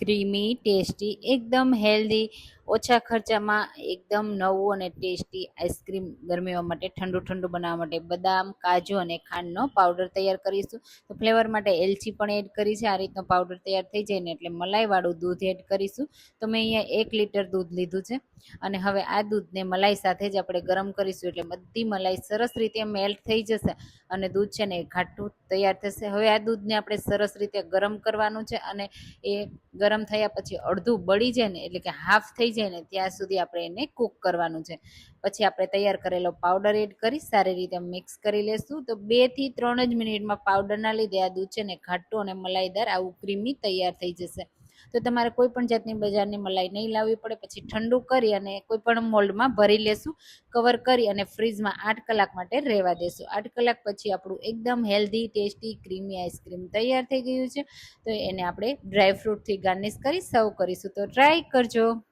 Creamy tasty એકદમ healthy ઓછા ખર્ચામાં એકદમ નવું અને ટેસ્ટી આઈસ્ક્રીમ ગરમીઓ માટે ઠંડુ ઠંડુ બનાવવા માટે બદામ, કાજુ અને ખાંડનો પાવડર તૈયાર કરીશું. તો ફ્લેવર માટે એલચી પણ એડ કરી છે. આ રીતનો પાવડર તૈયાર થઈ જાય ને એટલે મલાઈવાળું દૂધ એડ કરીશું. તો મેં અહીંયા એક લીટર દૂધ લીધું છે. અને હવે આ દૂધને મલાઈ સાથે જ આપણે ગરમ કરીશું એટલે બધી મલાઈ સરસ રીતે મેલ્ટ થઈ જશે અને દૂધ છે ને એ ઘાટું તૈયાર થશે. હવે આ દૂધને આપણે સરસ રીતે ગરમ કરવાનું છે અને એ ગરમ થયા પછી અડધું બળી જાય ને એટલે કે હાફ થઈ જાય ને ત્યાં સુધી આપણે એને કૂક કરવાનું છે. પછી આપણે તૈયાર કરેલો પાવડર એડ કરી સારી રીતે મિક્સ કરી લેશું. તો બેથી ત્રણ જ મિનિટમાં પાવડરના લીધે આ દૂધ છે ને ઘાટું અને મલાઈદાર આવું ક્રીમી તૈયાર થઈ જશે. તો તમારે કોઈ પણ જાતની બજારની મલાઈ નહીં લાવવી પડે. પછી ઠંડુ કરી અને કોઈ પણ મોલ્ડમાં ભરી લેશું. કવર કરી અને ફ્રીજમાં આઠ કલાક માટે રહેવા દેશું. આઠ કલાક પછી આપણું એકદમ હેલ્ધી ટેસ્ટી ક્રીમી આઈસ્ક્રીમ તૈયાર થઈ ગયું છે. તો એને આપણે ડ્રાયફ્રૂટથી ગાર્નિશ કરી સર્વ કરીશું. તો ટ્રાય કરજો.